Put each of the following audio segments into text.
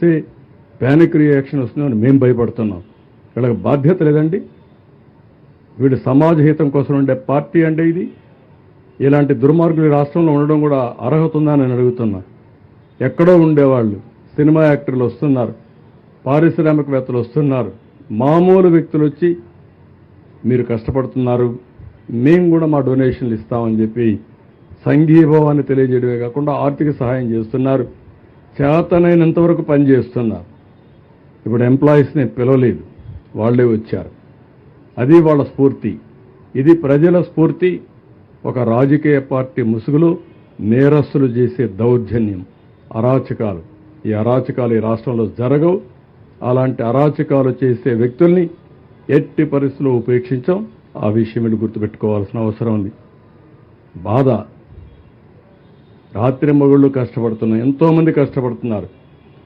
చూస్తే panic reaction వస్తుందని మేము భయపడుతున్నాం. వీళ్ళకి బాధ్యత లేదండి. వీడు సమాజ హితం కోసం ఉండే పార్టీ అంటే ఇది. ఇలాంటి దుర్మార్గులు ఈ రాష్ట్రంలో ఉండడం కూడా అర్హత ఉందా అని నేను అడుగుతున్నా. ఎక్కడో ఉండేవాళ్ళు సినిమా యాక్టర్లు వస్తున్నారు పారిశ్రామికవేత్తలు వస్తున్నారు మామూలు వ్యక్తులు వచ్చి మీరు కష్టపడుతున్నారు మేము కూడా మా డొనేషన్లు ఇస్తామని చెప్పి సంఘీభావాన్ని తెలియజేయడమే కాకుండా ఆర్థిక సహాయం చేస్తున్నారు. చేతనైనంత వరకు పనిచేస్తున్నారు. ఇప్పుడు ఎంప్లాయీస్ని పిలవలేదు. వాళ్ళే వచ్చారు. అది వాళ్ళ స్ఫూర్తి. ఇది ప్రజల స్ఫూర్తి. ఒక రాజకీయ పార్టీ ముసుగులు నేరస్తులు చేసే దౌర్జన్యం. అరాచకాలు. ఈ అరాచకాలు ఈ రాష్ట్రంలో జరగవు. అలాంటి అరాచకాలు చేసే వ్యక్తుల్ని ఎట్టి పరిస్థితుల్లో ఉపేక్షించాం. ఆ విషయం గుర్తుపెట్టుకోవాల్సిన అవసరం ఉంది. బాధ. రాత్రి మగుళ్ళు కష్టపడుతున్నారు ఎంతోమంది కష్టపడుతున్నారు.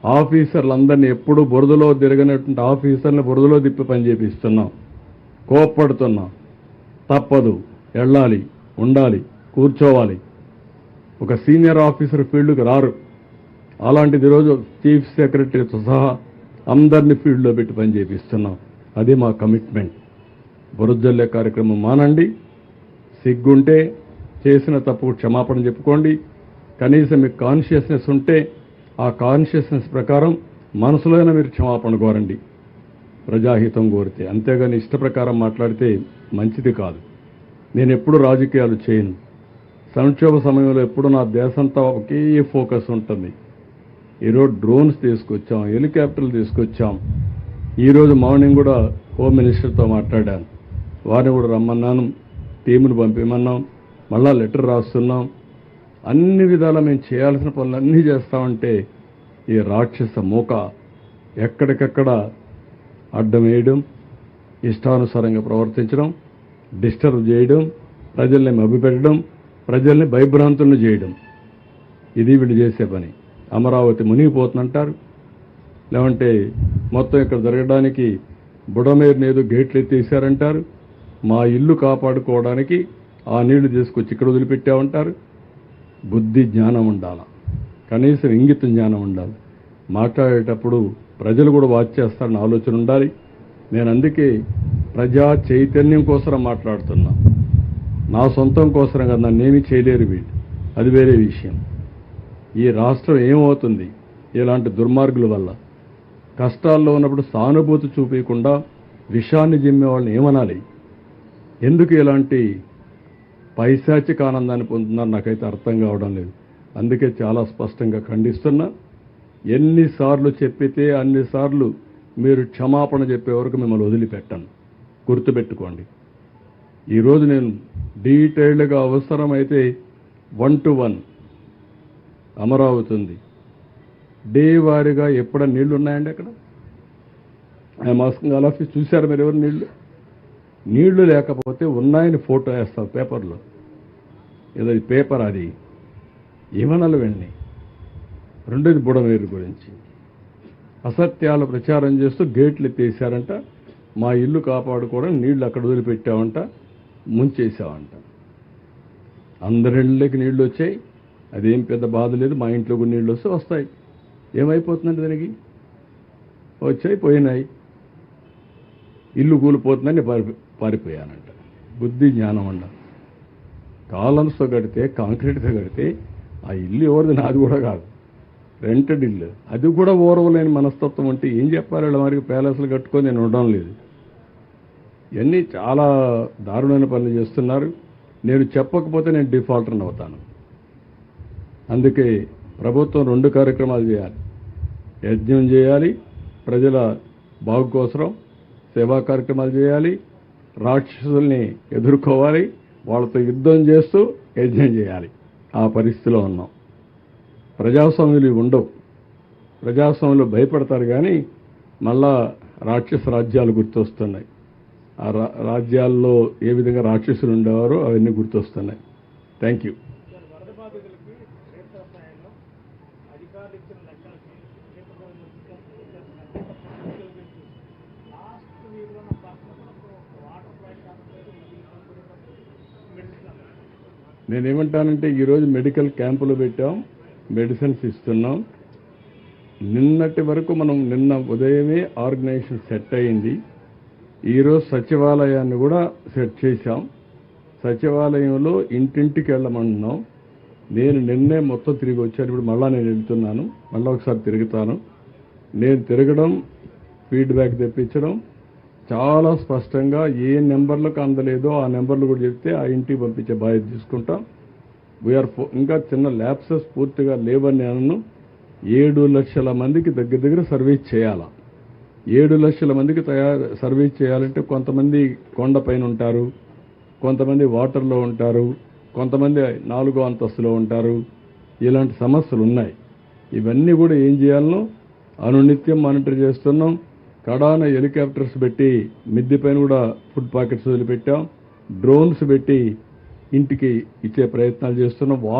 ఆఫీసర్లందరినీ ఎప్పుడూ బురదలో తిరగనటువంటి ఆఫీసర్ని బురదలో తిప్పి పని చేపిస్తున్నాం. కోప్పడుతున్నాం. తప్పదు. వెళ్ళాలి ఉండాలి కూర్చోవాలి. ఒక సీనియర్ ఆఫీసర్ ఫీల్డ్కి రారు. అలాంటిది ఈరోజు చీఫ్ సెక్రటరీతో సహా అందరినీ ఫీల్డ్లో పెట్టి పని చేపిస్తున్నాం. అది మా కమిట్మెంట్. బురజల్లే కార్యక్రమం మానండి. సిగ్గుంటే చేసిన తప్పు క్షమాపణ చెప్పుకోండి. కనీసం మీకు కాన్షియస్నెస్ ఉంటే ఆ కాన్షియస్నెస్ ప్రకారం మనసులోనే మీరు క్షమాపణ కోరండి. ప్రజాహితం కోరితే. అంతేగాని ఇష్ట ప్రకారం మాట్లాడితే మంచిది కాదు. నేను ఎప్పుడు రాజకీయాలు చేయను. సంక్షోభ సమయంలో ఎప్పుడు నా దేశంతా ఒకే ఫోకస్ ఉంటుంది. ఈరోజు డ్రోన్స్ తీసుకొచ్చాం హెలికాప్టర్లు తీసుకొచ్చాం. ఈరోజు మార్నింగ్ కూడా హోమ్ మినిస్టర్తో మాట్లాడాను. వారిని కూడా రమ్మన్నాను. టీమును పంపించమన్నాం మళ్ళా లెటర్ రాస్తున్నాం. అన్ని విధాలా మేము చేయాల్సిన పనులన్నీ చేస్తామంటే ఈ రాక్షస మూక ఎక్కడికక్కడ అడ్డం వేయడం ఇష్టానుసారంగా ప్రవర్తించడం డిస్టర్బ్ చేయడం ప్రజల్ని మభ్యపెట్టడం ప్రజల్ని భయభ్రాంతులను చేయడం. ఇది వీళ్ళు చేసే పని. అమరావతి మునిగిపోతుందంటారు. లేవంటే మొత్తం ఇక్కడ జరగడానికి బుడమేరుని ఏదో గేట్లు ఎత్తేసారంటారు మా ఇల్లు కాపాడుకోవడానికి ఆ నీళ్ళు తీసుకొచ్చి ఇక్కడ వదిలిపెట్టామంటారు. బుద్ధి జ్ఞానం ఉండాలి? కనీసం ఇంగిత జ్ఞానం ఉండాలి. మాట్లాడేటప్పుడు ప్రజలు కూడా వాచ్ చేస్తారని ఆలోచన ఉండాలి. నేను అందుకే ప్రజా చైతన్యం కోసం మాట్లాడుతున్నా. నా సొంతం కోసం కదా నన్ను ఏమీ చేయలేరు వీళ్ళు. అది వేరే విషయం. ఈ రాష్ట్రం ఏమవుతుంది? ఇలాంటి దుర్మార్గుల వల్ల. కష్టాల్లో ఉన్నప్పుడు సానుభూతి చూపించకుండా విషాన్ని జిమ్మే వాళ్ళని ఏమనాలి? ఎందుకు ఇలాంటి పైశాచిక ఆనందాన్ని పొందుతున్నారు నాకైతే అర్థం కావడం లేదు. అందుకే చాలా స్పష్టంగా ఖండిస్తున్నా ఎన్నిసార్లు చెప్పితే అన్నిసార్లు మీరు క్షమాపణ చెప్పే వరకు మిమ్మల్ని వదిలిపెట్టను. గుర్తుపెట్టుకోండి. ఈరోజు నేను డీటెయిల్డ్గా అవసరమైతే వన్ టు వన్ అమరావతి ఉంది డే వారీగా ఎప్పుడ నీళ్ళు ఉన్నాయండి అక్కడ? ఐఎమ్ ఆస్కింగ్ ఆల్ ఆఫ్ చూశారు మీరు ఎవరు నీళ్ళు నీళ్ళు లేకపోతే ఉన్నాయని ఫోటో వేస్తావు పేపర్లో. ఏదో పేపర్ అది. ఏమనాలి వెళ్ళి రెండోది బుడమేరు గురించి. అసత్యాలు ప్రచారం చేస్తూ గేట్లు ఎత్తేసారంట మా ఇల్లు కాపాడుకోవడం నీళ్ళు అక్కడ వదిలిపెట్టామంట ముంచేసామంట అందరిళ్ళకి నీళ్ళు వచ్చాయి. అదేం పెద్ద బాధ లేదు. మా ఇంట్లో కూడా నీళ్ళు వస్తే వస్తాయి. ఏమైపోతుందంటే దానికి? వచ్చాయి పోయినాయి. ఇల్లు కూలిపోతుందని పారిపోయానంట. బుద్ధి జ్ఞానం అండ కాలమ్స్తో కడితే కాంక్రీట్తో కడితే ఆ ఇల్లు ఎవరిది? నాది కూడా కాదు. రెంటెడ్ ఇల్లు. అది కూడా ఓర్వలేని మనస్తత్వం అంటే ఏం చెప్పాలి వాళ్ళ మరి ప్యాలెస్లు కట్టుకొని నేను ఉండడం లేదు. ఇవన్నీ చాలా దారుణమైన పనులు చేస్తున్నారు. నేను చెప్పకపోతే నేను డిఫాల్టర్ అవుతాను. అందుకే ప్రభుత్వం రెండు కార్యక్రమాలు చేయాలి. యజ్ఞం చేయాలి ప్రజల బాగు కోసం సేవా కార్యక్రమాలు చేయాలి రాక్షసుల్ని ఎదుర్కోవాలి వాళ్ళతో యుద్ధం చేస్తూ యజ్ఞం చేయాలి. ఆ పరిస్థితిలో ఉన్నాం. ప్రజాస్వామ్యులు ఉండవు. ప్రజాస్వామ్యులు భయపడతారు కానీ మళ్ళా రాక్షస రాజ్యాలు గుర్తొస్తున్నాయి. ఆ రా రాజ్యాల్లో ఏ విధంగా రాక్షసులు ఉండేవారో అవన్నీ గుర్తొస్తున్నాయి. థ్యాంక్ యూ నేనేమంటానంటే ఈరోజు మెడికల్ క్యాంపులు పెట్టాం మెడిసిన్స్ ఇస్తున్నాం. నిన్నటి వరకు మనం నిన్న ఉదయమే ఆర్గనైజేషన్ సెట్ అయింది. ఈరోజు సచివాలయాన్ని కూడా సెట్ చేశాం. సచివాలయంలో ఇంటింటికి వెళ్ళమంటున్నాం నేను నిన్నే మొత్తం తిరిగి వచ్చాను. ఇప్పుడు మళ్ళా నేను వెళ్తున్నాను. మళ్ళీ ఒకసారి తిరుగుతాను. నేను తిరగడం ఫీడ్బ్యాక్ తెప్పించడం చాలా స్పష్టంగా ఏ నెంబర్లకు అందలేదో ఆ నెంబర్లు కూడా చెప్తే ఆ ఇంటికి పంపించే బాధ్యత తీసుకుంటాం. వీఆర్ ఇంకా చిన్న ల్యాప్సెస్ పూర్తిగా లేవని నేను ఏడు లక్షల మందికి దగ్గర దగ్గర సర్వీస్ చేయాలా. ఏడు లక్షల మందికి తయారు సర్వీస్ చేయాలంటే కొంతమంది కొండపైన ఉంటారు కొంతమంది వాటర్లో ఉంటారు కొంతమంది నాలుగో అంతస్తులో ఉంటారు. ఇలాంటి సమస్యలు ఉన్నాయి. ఇవన్నీ కూడా ఏం చేయాలనో? అనునిత్యం మానిటర్ చేస్తున్నాం. కడాన హెలికాప్టర్స్ పెట్టి మిద్దె పైన కూడా ఫుడ్ పాకెట్స్ వదిలిపెట్టాం. డ్రోన్స్ పెట్టి ఇంటికి ఇచ్చే ప్రయత్నాలు చేస్తున్నాం. వా-